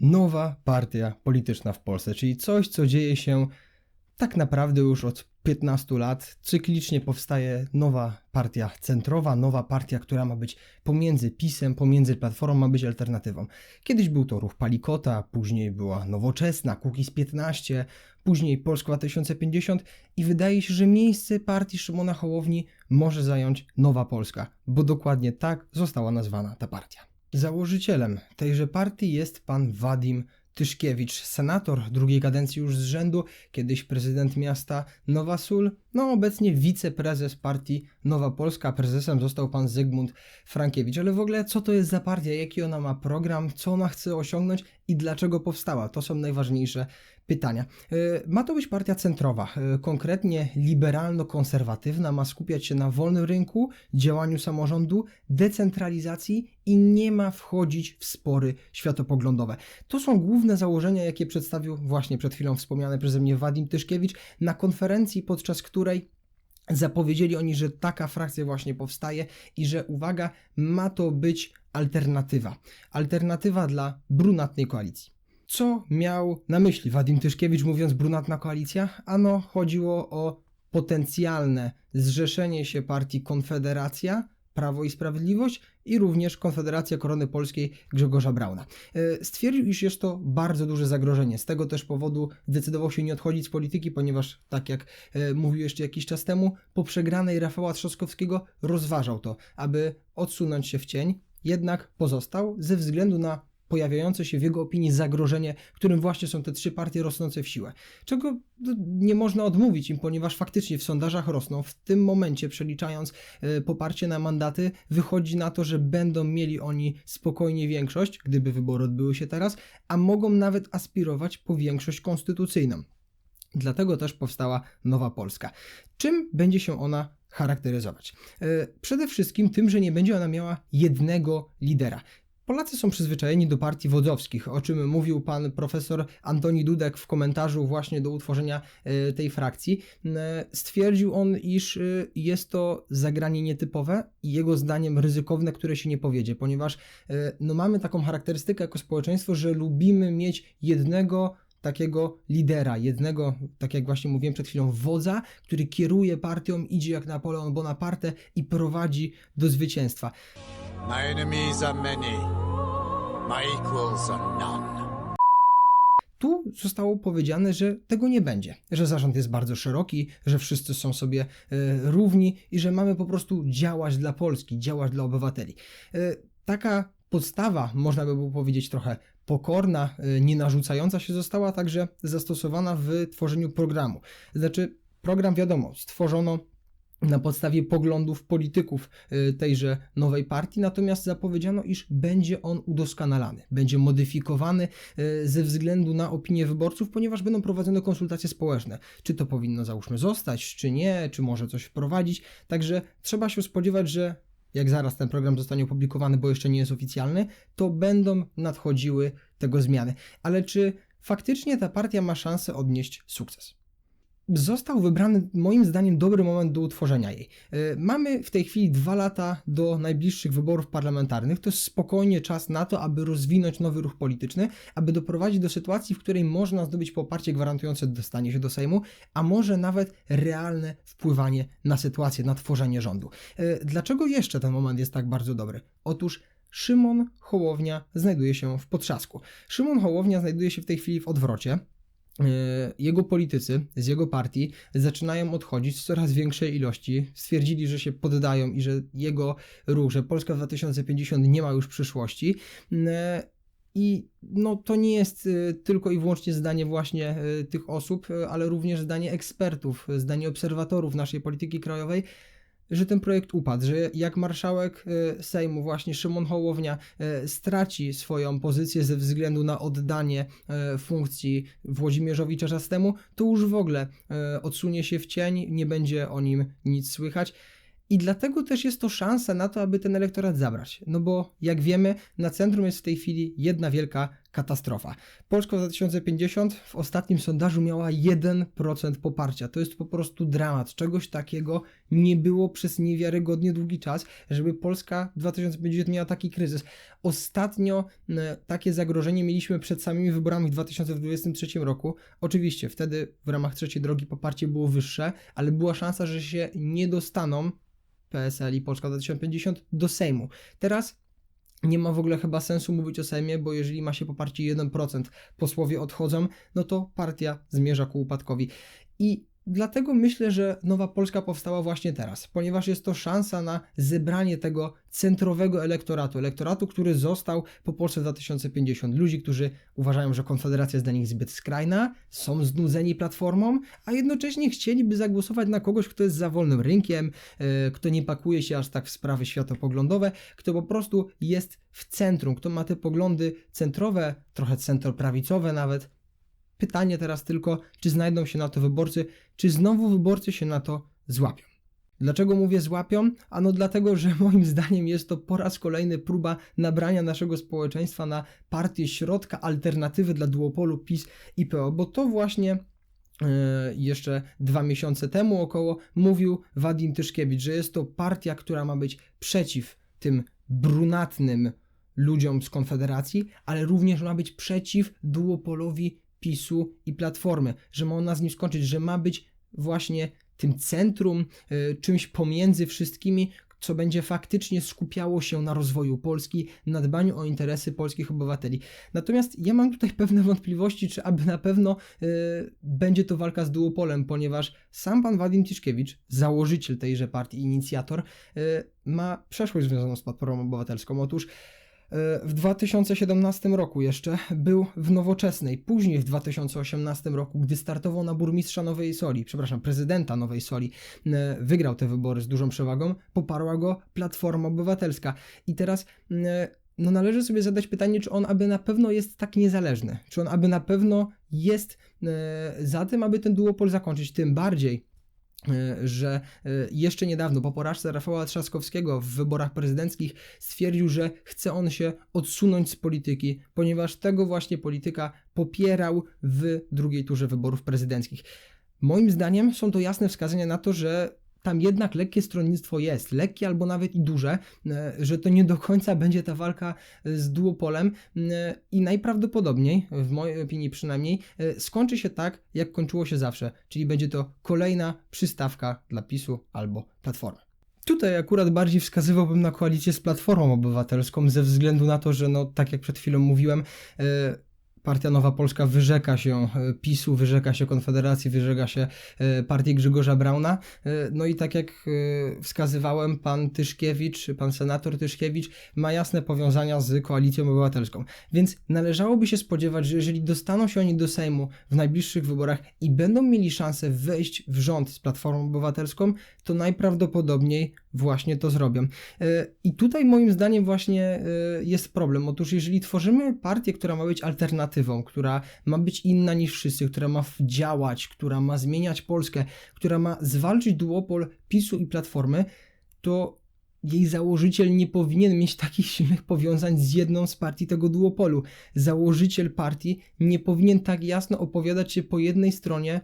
nowa partia polityczna w Polsce, czyli coś, co dzieje się tak naprawdę już od 15 lat. Cyklicznie powstaje nowa partia centrowa, nowa partia, która ma być pomiędzy PiSem, pomiędzy Platformą, ma być alternatywą. Kiedyś był to ruch Palikota, później była Nowoczesna, Kukiz 15, później Polska 2050 i wydaje się, że miejsce partii Szymona Hołowni może zająć Nowa Polska, bo dokładnie tak została nazwana ta partia. Założycielem tejże partii jest pan Wadim Tyszkiewicz, senator drugiej kadencji już z rzędu, kiedyś prezydent miasta Nowa Sól, no obecnie wiceprezes partii Nowa Polska, prezesem został pan Zygmunt Frankiewicz. Ale w ogóle co to jest za partia, jaki ona ma program, co ona chce osiągnąć i dlaczego powstała? To są najważniejsze pytania. E, ma to być partia centrowa, e, konkretnie liberalno-konserwatywna, ma skupiać się na wolnym rynku, działaniu samorządu, decentralizacji i nie ma wchodzić w spory światopoglądowe. To są główne założenia, jakie przedstawił właśnie przed chwilą wspomniany przeze mnie Wadim Tyszkiewicz na konferencji, podczas której Zapowiedzieli oni, że taka frakcja właśnie powstaje i że uwaga, ma to być alternatywa. Alternatywa dla brunatnej koalicji. Co miał na myśli Wadim Tyszkiewicz mówiąc brunatna koalicja? Ano chodziło o potencjalne zrzeszenie się partii Konfederacja, Prawo i Sprawiedliwość i również Konfederacja Korony Polskiej Grzegorza Brauna. E, stwierdził, iż jest to bardzo duże zagrożenie. Z tego też powodu zdecydował się nie odchodzić z polityki, ponieważ, tak jak e, mówił jeszcze jakiś czas temu, po przegranej Rafała Trzaskowskiego rozważał to, aby odsunąć się w cień, jednak pozostał ze względu na pojawiające się w jego opinii zagrożenie, którym właśnie są te trzy partie rosnące w siłę. Czego no, nie można odmówić im, ponieważ faktycznie w sondażach rosną. W tym momencie, przeliczając e, poparcie na mandaty, wychodzi na to, że będą mieli oni spokojnie większość, gdyby wybory odbyły się teraz, a mogą nawet aspirować po większość konstytucyjną. Dlatego też powstała Nowa Polska. Czym będzie się ona charakteryzować? E, przede wszystkim tym, że nie będzie ona miała jednego lidera. Polacy są przyzwyczajeni do partii wodzowskich, o czym mówił pan profesor Antoni Dudek w komentarzu właśnie do utworzenia e, tej frakcji. E, stwierdził on, iż e, jest to zagranie nietypowe i jego zdaniem ryzykowne, które się nie powiedzie, ponieważ no, mamy taką charakterystykę jako społeczeństwo, że lubimy mieć jednego takiego lidera, jednego, tak jak właśnie mówiłem przed chwilą, wodza, który kieruje partią, idzie jak Napoleon Bonaparte i prowadzi do zwycięstwa. My enemies are many. My equals are none. Tu zostało powiedziane, że tego nie będzie, że zarząd jest bardzo szeroki, że wszyscy są sobie e, równi i że mamy po prostu działać dla Polski, działać dla obywateli. E, taka podstawa, można by było powiedzieć trochę pokorna, e, nie narzucająca się, została także zastosowana w tworzeniu programu. Znaczy, program wiadomo, stworzono na podstawie poglądów polityków y, tejże nowej partii, natomiast zapowiedziano, iż będzie on udoskonalany, będzie modyfikowany y, ze względu na opinię wyborców, ponieważ będą prowadzone konsultacje społeczne. Czy to powinno załóżmy zostać, czy nie, czy może coś wprowadzić. Także trzeba się spodziewać, że jak zaraz ten program zostanie opublikowany, bo jeszcze nie jest oficjalny, to będą nadchodziły tego zmiany. Ale czy faktycznie ta partia ma szansę odnieść sukces? Został wybrany moim zdaniem dobry moment do utworzenia jej. E, mamy w tej chwili dwa lata do najbliższych wyborów parlamentarnych. To jest spokojnie czas na to, aby rozwinąć nowy ruch polityczny, aby doprowadzić do sytuacji, w której można zdobyć poparcie gwarantujące dostanie się do Sejmu, a może nawet realne wpływanie na sytuację, na tworzenie rządu. E, dlaczego jeszcze ten moment jest tak bardzo dobry? Otóż Szymon Hołownia znajduje się w potrzasku. Szymon Hołownia znajduje się w tej chwili w odwrocie. E, jego politycy z jego partii zaczynają odchodzić w coraz większej ilości. Stwierdzili, że się poddają i że jego ruch, że Polska 2050 nie ma już przyszłości. E, I no, to nie jest e, tylko i wyłącznie zdanie właśnie tych osób, ale również zdanie ekspertów, zdanie obserwatorów naszej polityki krajowej, że ten projekt upadł, że jak marszałek e, Sejmu, właśnie Szymon Hołownia, e, straci swoją pozycję ze względu na oddanie e, funkcji Włodzimierzowi Czarzastemu, to już w ogóle odsunie się w cień, nie będzie o nim nic słychać. I dlatego też jest to szansa na to, aby ten elektorat zabrać. No bo jak wiemy, na centrum jest w tej chwili jedna wielka katastrofa. Polska 2050 w ostatnim sondażu miała 1% poparcia. To jest po prostu dramat. Czegoś takiego nie było przez niewiarygodnie długi czas, żeby Polska 2050 miała taki kryzys. Ostatnio e, takie zagrożenie mieliśmy przed samymi wyborami w 2023 roku. Oczywiście wtedy w ramach trzeciej drogi poparcie było wyższe, ale była szansa, że się nie dostaną PSL i Polska 2050 do Sejmu. Teraz nie ma w ogóle chyba sensu mówić o Sejmie, bo jeżeli ma się poparcie 1%, posłowie odchodzą, no to partia zmierza ku upadkowi. I Dlatego myślę, że Nowa Polska powstała właśnie teraz, ponieważ jest to szansa na zebranie tego centrowego elektoratu, elektoratu, który został po Polsce 2050. Ludzi, którzy uważają, że Konfederacja jest dla nich zbyt skrajna, są znudzeni platformą, a jednocześnie chcieliby zagłosować na kogoś, kto jest za wolnym rynkiem, yy, kto nie pakuje się aż tak w sprawy światopoglądowe, kto po prostu jest w centrum, kto ma te poglądy centrowe, trochę centroprawicowe nawet, Pytanie teraz tylko, czy znajdą się na to wyborcy, czy znowu wyborcy się na to złapią. Dlaczego mówię złapią? Ano dlatego, że moim zdaniem jest to po raz kolejny próba nabrania naszego społeczeństwa na partię środka, alternatywy dla duopolu PiS i PO, bo to właśnie yy, jeszcze dwa miesiące temu około mówił Wadim Tyszkiewicz, że jest to partia, która ma być przeciw tym brunatnym ludziom z Konfederacji, ale również ma być przeciw duopolowi PiSu i Platformy, że ma ona z nim skończyć, że ma być właśnie tym centrum, y, czymś pomiędzy wszystkimi, co będzie faktycznie skupiało się na rozwoju Polski, na dbaniu o interesy polskich obywateli. Natomiast ja mam tutaj pewne wątpliwości, czy aby na pewno y, będzie to walka z duopolem, ponieważ sam pan Wadim Tiszkiewicz, założyciel tejże partii, inicjator, y, ma przeszłość związaną z Platformą Obywatelską. Otóż w 2017 roku jeszcze był w Nowoczesnej, później w 2018 roku, gdy startował na burmistrza Nowej Soli, przepraszam, prezydenta Nowej Soli, e, wygrał te wybory z dużą przewagą, poparła go Platforma Obywatelska. I teraz e, no należy sobie zadać pytanie, czy on aby na pewno jest tak niezależny, czy on aby na pewno jest e, za tym, aby ten duopol zakończyć, tym bardziej, E, że e, jeszcze niedawno po porażce Rafała Trzaskowskiego w wyborach prezydenckich stwierdził, że chce on się odsunąć z polityki, ponieważ tego właśnie polityka popierał w drugiej turze wyborów prezydenckich. Moim zdaniem są to jasne wskazania na to, że tam jednak lekkie stronnictwo jest, lekkie albo nawet i duże, e, że to nie do końca będzie ta walka e, z duopolem e, i najprawdopodobniej, w mojej opinii przynajmniej, skończy się tak, jak kończyło się zawsze, czyli będzie to kolejna przystawka dla PiSu albo Platformy. Tutaj akurat bardziej wskazywałbym na koalicję z Platformą Obywatelską, ze względu na to, że, no, tak jak przed chwilą mówiłem, Partia Nowa Polska wyrzeka się e, PiSu, wyrzeka się Konfederacji, wyrzeka się e, partii Grzegorza Brauna. E, no i tak jak wskazywałem, pan Tyszkiewicz, pan senator Tyszkiewicz ma jasne powiązania z Koalicją Obywatelską. Więc należałoby się spodziewać, że jeżeli dostaną się oni do Sejmu w najbliższych wyborach i będą mieli szansę wejść w rząd z Platformą Obywatelską, to najprawdopodobniej właśnie to zrobią. I tutaj moim zdaniem właśnie jest problem. Otóż jeżeli tworzymy partię, która ma być alternatywą, alternatywą, która ma być inna niż wszyscy, która ma działać, która ma zmieniać Polskę, która ma zwalczyć duopol PiSu i Platformy, to jej założyciel nie powinien mieć takich silnych powiązań z jedną z partii tego duopolu. Założyciel partii nie powinien tak jasno opowiadać się po jednej stronie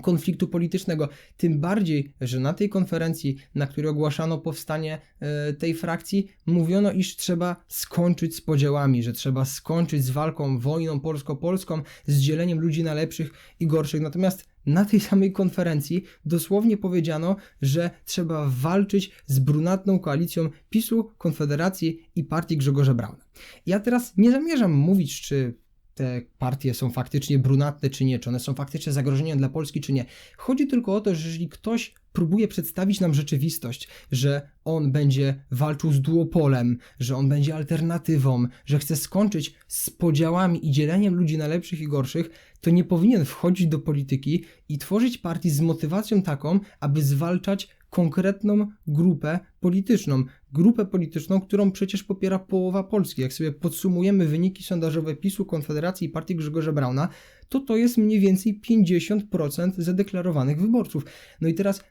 konfliktu politycznego. Tym bardziej, że na tej konferencji, na której ogłaszano powstanie e, tej frakcji, mówiono, iż trzeba skończyć z podziałami, że trzeba skończyć z walką, wojną polsko-polską, z dzieleniem ludzi na lepszych i gorszych. Natomiast na tej samej konferencji dosłownie powiedziano, że trzeba walczyć z brunatną koalicją PiSu, Konfederacji i partii Grzegorza Brauna. Ja teraz nie zamierzam mówić, czy te partie są faktycznie brunatne czy nie, czy one są faktycznie zagrożeniem dla Polski czy nie. Chodzi tylko o to, że jeżeli ktoś próbuje przedstawić nam rzeczywistość, że on będzie walczył z duopolem, że on będzie alternatywą, że chce skończyć z podziałami i dzieleniem ludzi na lepszych i gorszych, to nie powinien wchodzić do polityki i tworzyć partii z motywacją taką, aby zwalczać konkretną grupę polityczną. Grupę polityczną, którą przecież popiera połowa Polski. Jak sobie podsumujemy wyniki sondażowe PiSu, Konfederacji i partii Grzegorza Brauna, to to jest mniej więcej 50% zadeklarowanych wyborców. No i teraz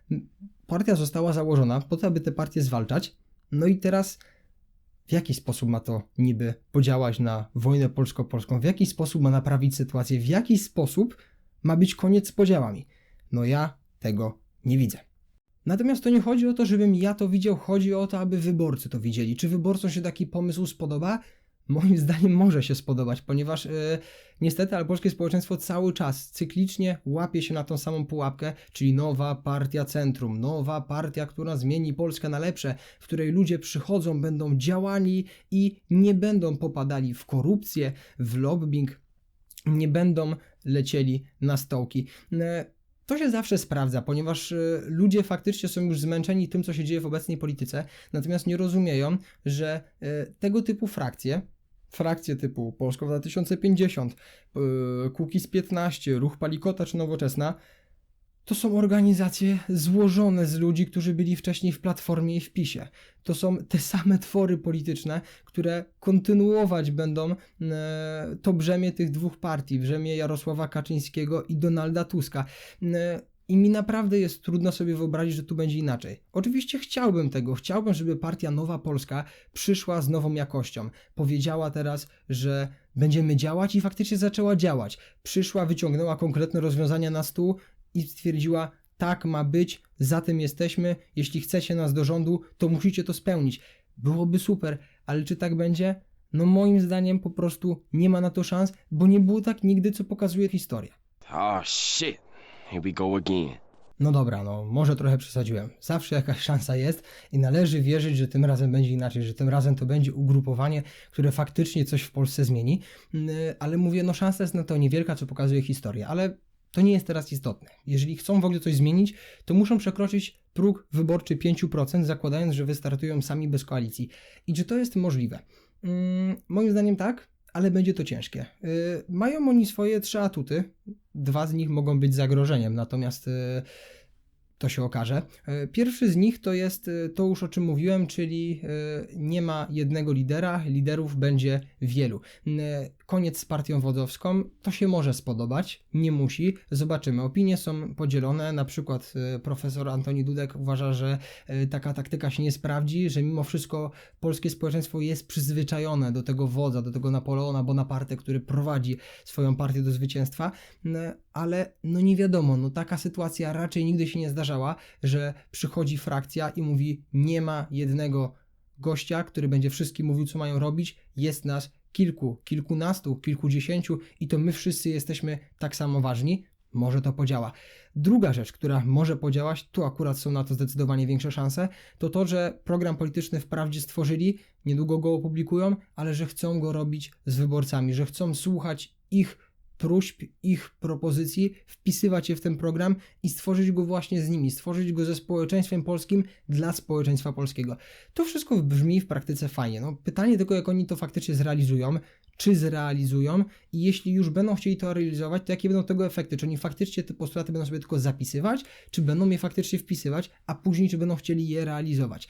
partia została założona po to, aby te partie zwalczać. No i teraz w jaki sposób ma to niby podziałać na wojnę polsko-polską, w jaki sposób ma naprawić sytuację, w jaki sposób ma być koniec z podziałami. No ja tego nie widzę. Natomiast to nie chodzi o to, żebym ja to widział, chodzi o to, aby wyborcy to widzieli. Czy wyborcom się taki pomysł spodoba? Moim zdaniem może się spodobać, ponieważ yy, niestety, ale polskie społeczeństwo cały czas cyklicznie łapie się na tą samą pułapkę, czyli nowa partia centrum, nowa partia, która zmieni Polskę na lepsze, w której ludzie przychodzą, będą działali i nie będą popadali w korupcję, w lobbying, nie będą lecieli na stołki. Yy, to się zawsze sprawdza, ponieważ y, ludzie faktycznie są już zmęczeni tym, co się dzieje w obecnej polityce, natomiast nie rozumieją, że y, tego typu frakcje, frakcje typu Polska 2050, y, Kukiz 15, Ruch Palikota czy Nowoczesna, to są organizacje złożone z ludzi, którzy byli wcześniej w Platformie i w PiSie. To są te same twory polityczne, które kontynuować będą e, to brzemię tych dwóch partii, brzemię Jarosława Kaczyńskiego i Donalda Tuska. E, I mi naprawdę jest trudno sobie wyobrazić, że tu będzie inaczej. Oczywiście chciałbym tego, chciałbym, żeby partia Nowa Polska przyszła z nową jakością. Powiedziała teraz, że będziemy działać i faktycznie zaczęła działać. Przyszła, wyciągnęła konkretne rozwiązania na stół i stwierdziła, tak ma być, za tym jesteśmy, jeśli chcecie nas do rządu, to musicie to spełnić. Byłoby super, ale czy tak będzie? No moim zdaniem po prostu nie ma na to szans, bo nie było tak nigdy, co pokazuje historia. Oh shit. Here we go again. No dobra, no może trochę przesadziłem. Zawsze jakaś szansa jest i należy wierzyć, że tym razem będzie inaczej, że tym razem to będzie ugrupowanie, które faktycznie coś w Polsce zmieni. Yy, Ale mówię, no szansa jest na to niewielka, co pokazuje historia, ale to nie jest teraz istotne. Jeżeli chcą w ogóle coś zmienić, to muszą przekroczyć próg wyborczy 5%, zakładając, że wystartują sami bez koalicji. I czy to jest możliwe? Mm, moim zdaniem tak, ale będzie to ciężkie. Yy, mają oni swoje trzy atuty. Dwa z nich mogą być zagrożeniem, natomiast yy, to się okaże. Yy, Pierwszy z nich to jest yy, to już o czym mówiłem, czyli yy, nie ma jednego lidera, liderów będzie wielu. Koniec z partią wodzowską, to się może spodobać, nie musi. Zobaczymy. Opinie są podzielone. Na przykład yy, profesor Antoni Dudek uważa, że yy, taka taktyka się nie sprawdzi, że mimo wszystko polskie społeczeństwo jest przyzwyczajone do tego wodza, do tego Napoleona Bonaparte, który prowadzi swoją partię do zwycięstwa, ale no nie wiadomo, no taka sytuacja raczej nigdy się nie zdarzała, że przychodzi frakcja i mówi nie ma jednego gościa, który będzie wszystkim mówił, co mają robić, jest nas kilku, kilkunastu, kilkudziesięciu i to my wszyscy jesteśmy tak samo ważni. Może to podziała. Druga rzecz, która może podziałać, tu akurat są na to zdecydowanie większe szanse, to to, że program polityczny wprawdzie stworzyli, niedługo go opublikują, ale że chcą go robić z wyborcami, że chcą słuchać ich próśb, ich propozycji, wpisywać je w ten program i stworzyć go właśnie z nimi, stworzyć go ze społeczeństwem polskim dla społeczeństwa polskiego. To wszystko brzmi w praktyce fajnie. No, pytanie tylko, jak oni to faktycznie zrealizują, czy zrealizują i jeśli już będą chcieli to realizować, to jakie będą tego efekty? Czy oni faktycznie te postulaty będą sobie tylko zapisywać, czy będą je faktycznie wpisywać, a później czy będą chcieli je realizować?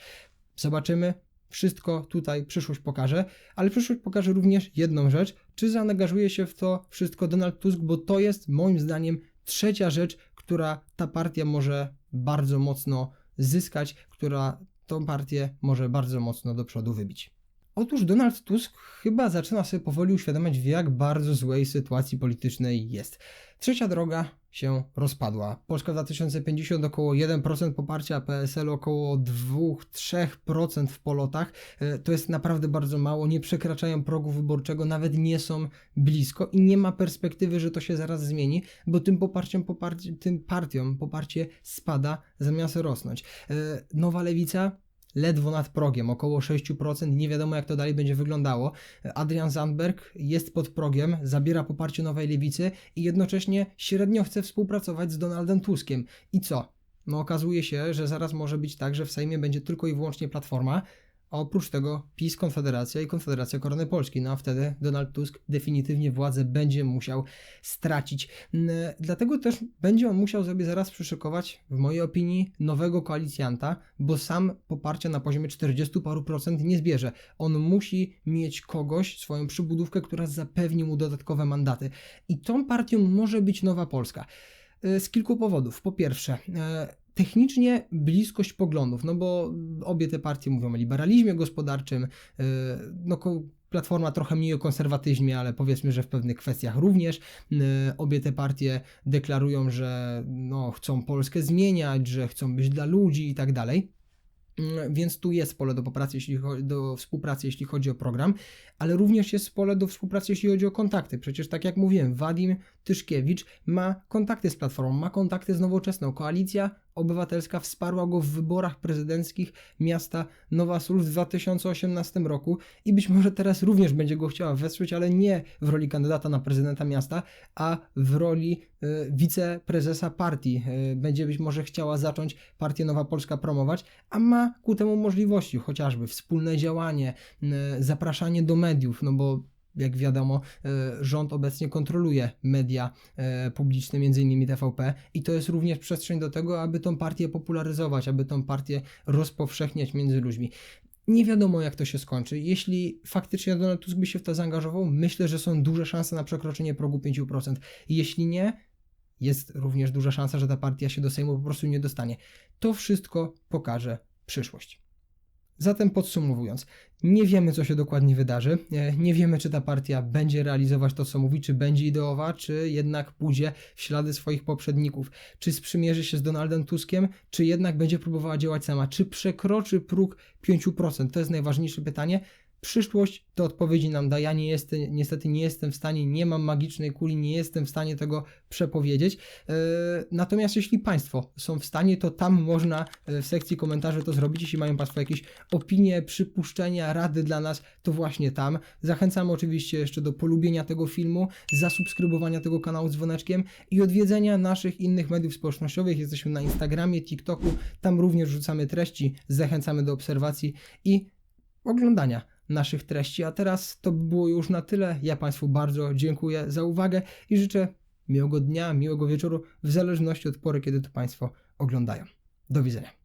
Zobaczymy. Wszystko tutaj przyszłość pokaże, ale przyszłość pokaże również jedną rzecz, czy zaangażuje się w to wszystko Donald Tusk, bo to jest moim zdaniem trzecia rzecz, która ta partia może bardzo mocno zyskać, która tą partię może bardzo mocno do przodu wybić. Otóż Donald Tusk chyba zaczyna sobie powoli uświadamiać, w jak bardzo złej sytuacji politycznej jest. Trzecia droga się rozpadła. Polska 2050 około 1% poparcia, PSL około 2-3% w polotach. E, To jest naprawdę bardzo mało, nie przekraczają progu wyborczego, nawet nie są blisko i nie ma perspektywy, że to się zaraz zmieni, bo tym poparciem, poparcie, tym partiom poparcie spada zamiast rosnąć. E, Nowa Lewica ledwo nad progiem, około 6%, nie wiadomo jak to dalej będzie wyglądało. Adrian Zandberg jest pod progiem, zabiera poparcie Nowej Lewicy i jednocześnie średnio chce współpracować z Donaldem Tuskiem. I co? No okazuje się, że zaraz może być tak, że w Sejmie będzie tylko i wyłącznie Platforma, a oprócz tego PiS, Konfederacja i Konfederacja Korony Polskiej. No a wtedy Donald Tusk definitywnie władzę będzie musiał stracić. Dlatego też będzie on musiał sobie zaraz przyszykować, w mojej opinii, nowego koalicjanta, bo sam poparcia na poziomie 40 paru procent nie zbierze. On musi mieć kogoś, swoją przybudówkę, która zapewni mu dodatkowe mandaty. I tą partią może być Nowa Polska. E, Z kilku powodów. Po pierwsze, e, technicznie bliskość poglądów, no bo obie te partie mówią o liberalizmie gospodarczym, yy, no Platforma trochę mniej o konserwatyzmie, ale powiedzmy, że w pewnych kwestiach również. Yy, Obie te partie deklarują, że no, chcą Polskę zmieniać, że chcą być dla ludzi i tak dalej. Mm, Więc tu jest pole do, popracy, jeśli do współpracy, jeśli chodzi o program, ale również jest pole do współpracy, jeśli chodzi o kontakty. Przecież, tak jak mówiłem, Wadim Tyszkiewicz ma kontakty z Platformą, ma kontakty z Nowoczesną. Koalicja Obywatelska wsparła go w wyborach prezydenckich miasta Nowa Sól w 2018 roku i być może teraz również będzie go chciała wesprzeć, ale nie w roli kandydata na prezydenta miasta, a w roli y, wiceprezesa partii. Y, będzie być może chciała zacząć partię Nowa Polska promować, a ma ku temu możliwości, chociażby wspólne działanie, y, zapraszanie do mediów, no bo jak wiadomo, y, rząd obecnie kontroluje media y, publiczne, innymi TVP i to jest również przestrzeń do tego, aby tą partię popularyzować, aby tą partię rozpowszechniać między ludźmi. Nie wiadomo, jak to się skończy. Jeśli faktycznie Donald Tusk by się w to zaangażował, myślę, że są duże szanse na przekroczenie progu 5%. Jeśli nie, jest również duża szansa, że ta partia się do Sejmu po prostu nie dostanie. To wszystko pokaże przyszłość. Zatem podsumowując, nie wiemy, co się dokładnie wydarzy. e, Nie wiemy, czy ta partia będzie realizować to, co mówi, czy będzie ideowa, czy jednak pójdzie w ślady swoich poprzedników. Czy sprzymierzy się z Donaldem Tuskiem, czy jednak będzie próbowała działać sama. Czy przekroczy próg 5%? To jest najważniejsze pytanie. Przyszłość te odpowiedzi nam da. Ja nie jestem, niestety nie jestem w stanie, nie mam magicznej kuli, nie jestem w stanie tego przepowiedzieć. E, Natomiast jeśli Państwo są w stanie, to tam można e, w sekcji komentarzy to zrobić. Jeśli mają Państwo jakieś opinie, przypuszczenia, rady dla nas, to właśnie tam. Zachęcam oczywiście jeszcze do polubienia tego filmu, zasubskrybowania tego kanału dzwoneczkiem i odwiedzenia naszych innych mediów społecznościowych. Jesteśmy na Instagramie, TikToku, tam również rzucamy treści. Zachęcamy do obserwacji i oglądania naszych treści. A teraz to by było już na tyle. Ja Państwu bardzo dziękuję za uwagę i życzę miłego dnia, miłego wieczoru, w zależności od pory, kiedy to Państwo oglądają. Do widzenia.